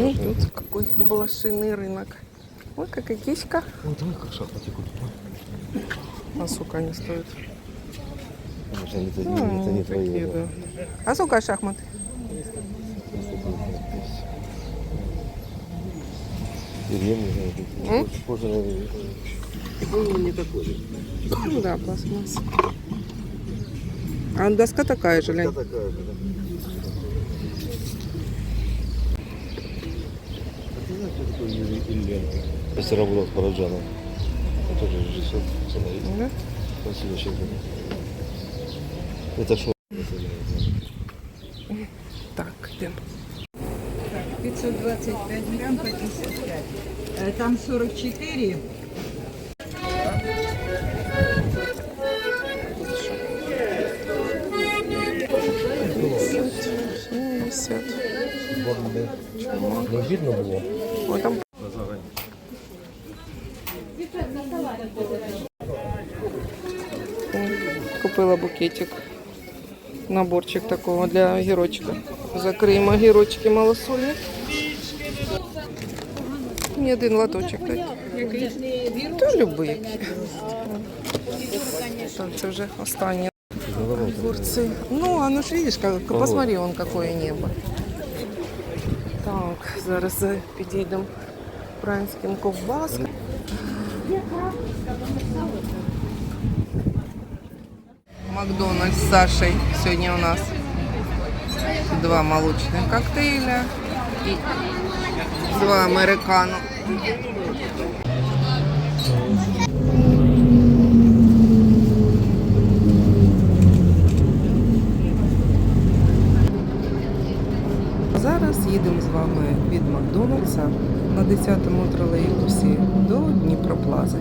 Ну, тут какой блошиный рынок. Ой, какая киська. Ой, давай как шахматы купим. А сколько они стоят? Это, Ну, это не такие, твои. да. А сколько шахмат? Позже, ну, не такой. Ну да, пластмасса. А доска такая же, Лень. такая же, да. Кузнецов Юрий Ильенко. Мастер Абурат Параджанов. Он тоже режиссер, сценарист. Ну да? Он сюда сейчас Это шоу. Так, идем. 525 грамм по 55. Там 44. Семьдесят. Не видно было? Купила букетик. Наборчик такого для огірочка. Закриємо огірочки малосольні. Ні, один лоточок так. Та любий. Так, це вже останнє. Огурцы. Ну, оно ж видишь, как, посмотри, он какое небо. Так, зараз е, підійдемо українським ковбаскам. Макдональдс з Сашей сьогодні у нас два молочних коктейля і два американо. Зараз їдемо з вами від Макдональдса на 10-му тролейбусі до Дніпроплази.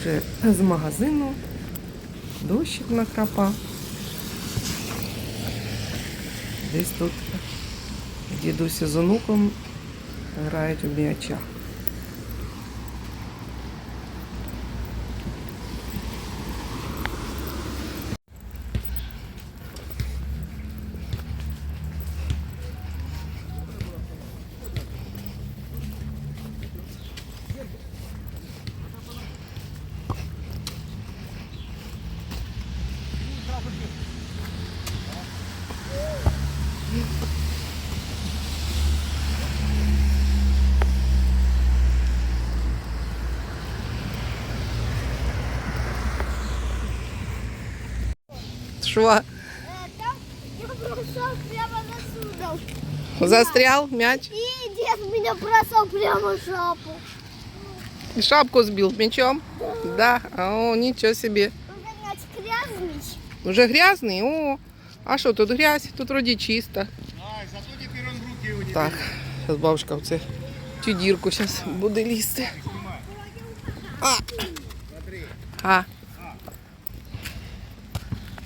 Вже з магазину. Дощик накрапав. Десь тут дідуся з онуком грають у м'яча. Що? Там я бросал прямо на судом. Застрял мяч? И дед меня бросал прямо в шапу. И шапку сбил мячом? Да. О, ничего себе. Уже грязный. Уже грязный? О, а що тут грязь? Тут вроді чисто. Так, зараз бабушка в це цю дірку зараз буде лізти. А. А.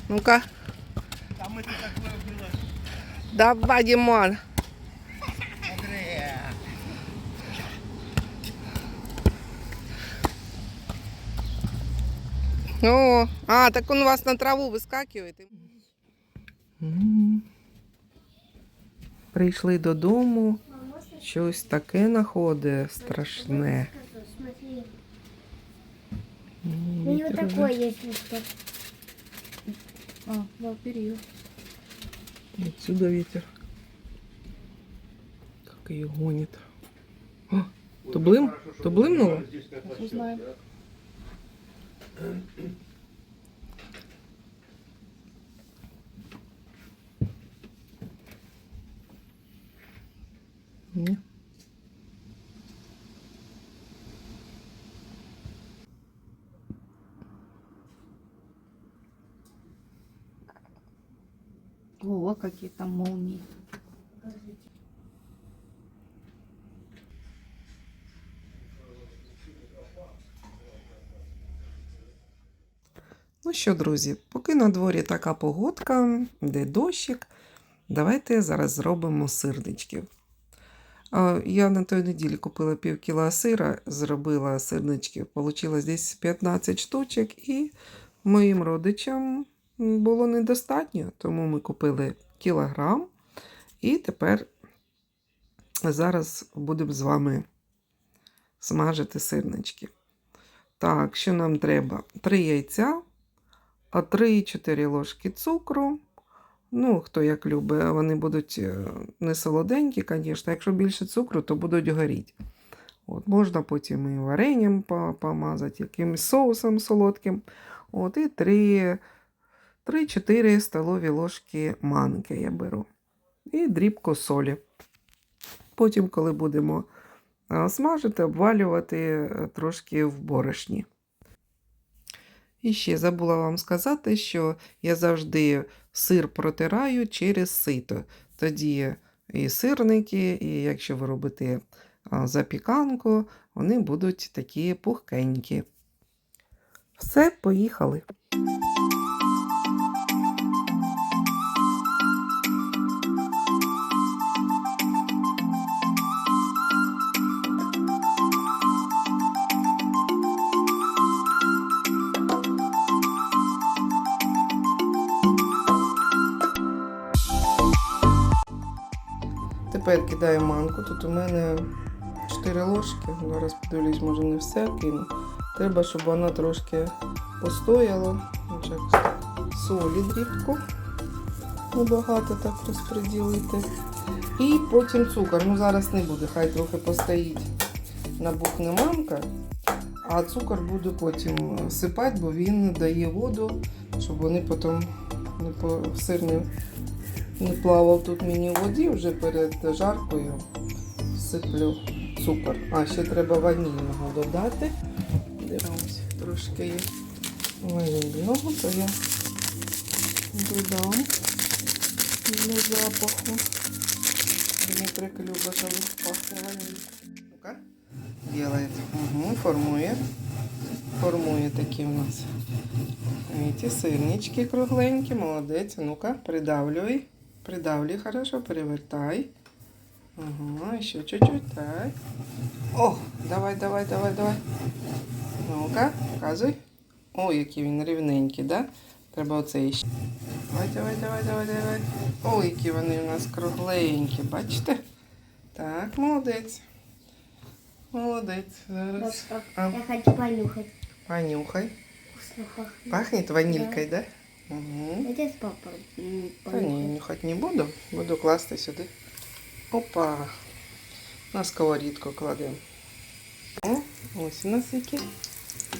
Ну-ка. Давай, Димон. О, а, так он у вас на траву вискакує. М. Прийшли додому, щось таке находить страшне. У него вітер есть листок. А, да, период. Отсюда ветер. Как ее гонит. О, то блым? То блымнуло? Узнаем. О, какие там молнии. Ну що, друзі, поки на дворі така погодка, де дощик, давайте зараз зробимо сирничків. Я на той неділі купила пів кіла сира, зробила сирнички, вийшло десь 15 штучок, і моїм родичам було недостатньо, тому ми купили кілограм. І тепер зараз будемо з вами смажити сирнички. Так, що нам треба? Три яйця, а 3-4 ложки цукру. Ну, хто як любить, вони будуть е, не солоденькі, звісно. Якщо більше цукру, то будуть горіти. От, можна потім і варенням помазати, якимось соусом солодким. От, і 3 3-4 столові ложки манки я беру. І дрібку солі. Потім, коли будемо смажити, обвалювати е, трошки в борошні. І ще забула вам сказати, що я завжди сир протираю через сито. Тоді і сирники, і якщо ви робите запіканку, вони будуть такі пухкенькі. Все, поїхали. Тепер кидаю манку. Тут у мене 4 ложки. Зараз подивлюсь, може не все кину. Треба, щоб вона трошки постояла. Солі дрібку. Небагато так розподілити. І потім цукор. Ну зараз не буде, хай трохи постоїть. Набухне манка, а цукор буду потім сипати, бо він дає воду, щоб вони потім не сир не не плавав тут мені в воді вже перед жаркою. Сиплю цукор. А, ще треба ванільного додати. Дивимось, трошки є ванільного, то я додам для запаху. Дмитрик любить, коли пахне ваніль. Делает. Угу, формує. формує такі в нас. Ці сирнички кругленькі, молодець. Ну-ка, придавлюй. Придавлюй хорошо, перевертай. Ага, ще чуть-чуть, так. О, давай, давай, давай, давай. Ну-ка, показуй. Ой, який він рівненький, да? Треба оцей ще. Давай, давай, давай, давай, давай. Ой, які вони у нас кругленькі, бачите? Так, молодець. Молодець. Зараз. А, Я хочу понюхать. понюхай. Вкусно пахнет. Пахнет ванількою, да? Угу. С папой м, Та ні, нюхати не буду. Буду класти сюди. Опа. На сковорідку кладемо. О, ось у нас які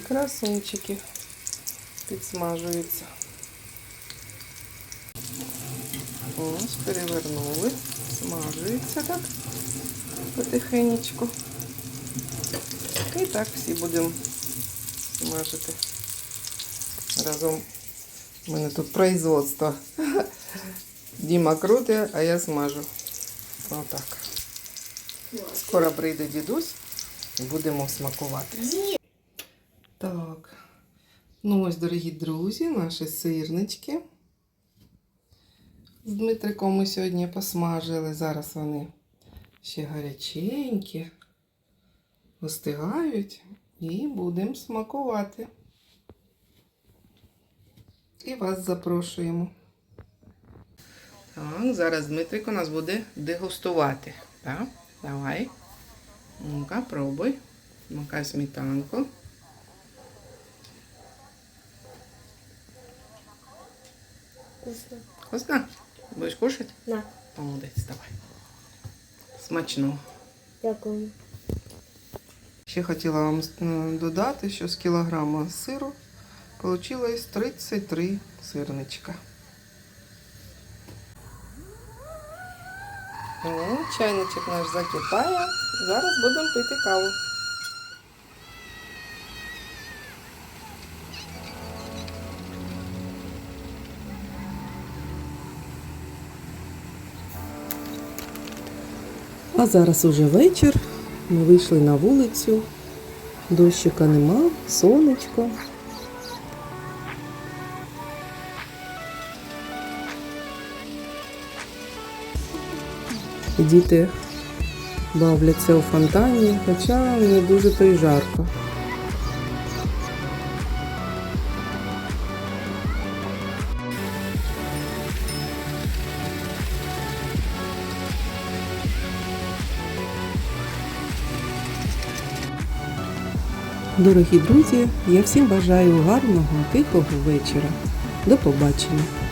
красунчики підсмажуються. Ось, перевернули. Смажується так потихенечку. І так всі будемо смажити. Разом у мене тут производство. Діма круте, а я смажу. Отак. Скоро прийде дідусь і будемо смакувати. Так. Ну ось, дорогі друзі, наші сирнички. З Дмитриком ми сьогодні посмажили. Зараз вони ще гаряченькі, остигають і будемо смакувати. І вас запрошуємо. Так, зараз Дмитрик у нас буде дегустувати. Так, давай. Ну-ка, пробуй. Макай сметанку. Вкусно. Вкусно? Будеш кушати? На, Молодець, давай. Смачно. дякую. Ще хотіла вам додати, що з кілограма сиру вийшло 33 сирничка. О, чайничок наш закипає. Зараз будемо пити каву. А зараз уже вечір. Ми вийшли на вулицю. Дощика нема, сонечко. І Діти бавляться у фонтані, хоча не дуже то й жарко. Дорогі друзі, я всім бажаю гарного, тихого вечора. До побачення.